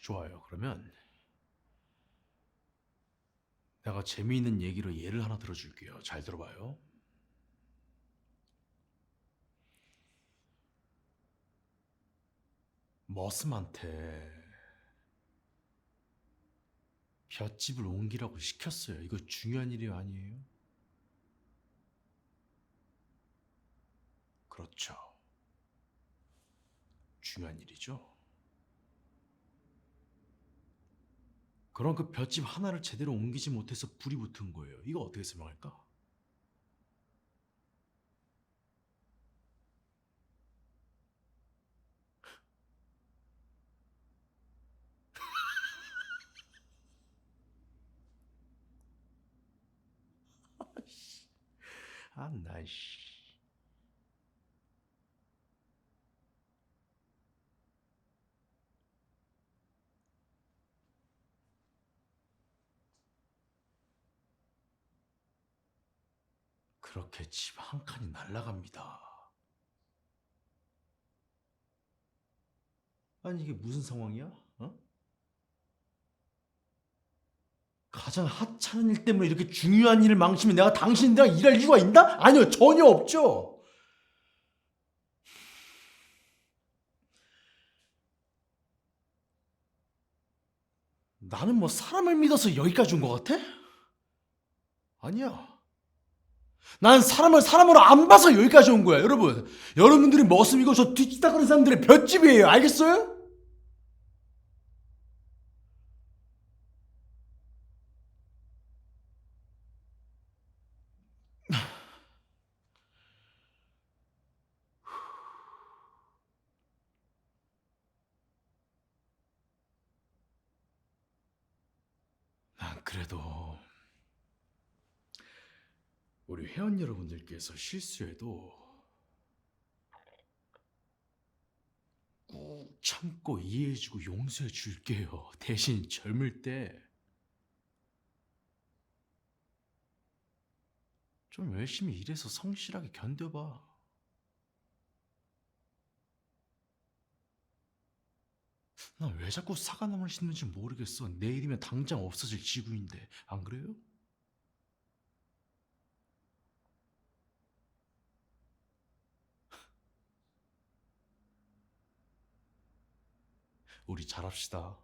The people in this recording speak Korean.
좋아요. 그러면 내가 재미있는 얘기로 예를 하나 들어줄게요. 잘 들어봐요. 머슴한테 볏집을 옮기라고 시켰어요. 이거 중요한 일이 아니에요? 그렇죠. 중요한 일이죠. 그럼 그 볏집 하나를 제대로 옮기지 못해서 불이 붙은 거예요. 이거 어떻게 설명할까? 아, 나 씨. 그렇게 집 한 칸이 날아갑니다. 아니 이게 무슨 상황이야? 어? 가장 하찮은 일 때문에 이렇게 중요한 일을 망치면 내가 당신들이랑 일할 이유가 있나? 아니요 전혀 없죠. 나는 뭐 사람을 믿어서 여기까지 온 것 같아? 아니야. 난 사람을 사람으로 안 봐서 여기까지 온 거야, 여러분. 여러분들이 머슴이고 저 뒤치다거리는 사람들의 볏집이에요. 알겠어요? 난 그래도 우리 회원 여러분들께서 실수해도 꾹 참고 이해해주고 용서해 줄게요. 대신 젊을 때 좀 열심히 일해서 성실하게 견뎌봐. 난 왜 자꾸 사과나무를 심는지 모르겠어. 내일이면 당장 없어질 지구인데 안 그래요? 우리 잘합시다.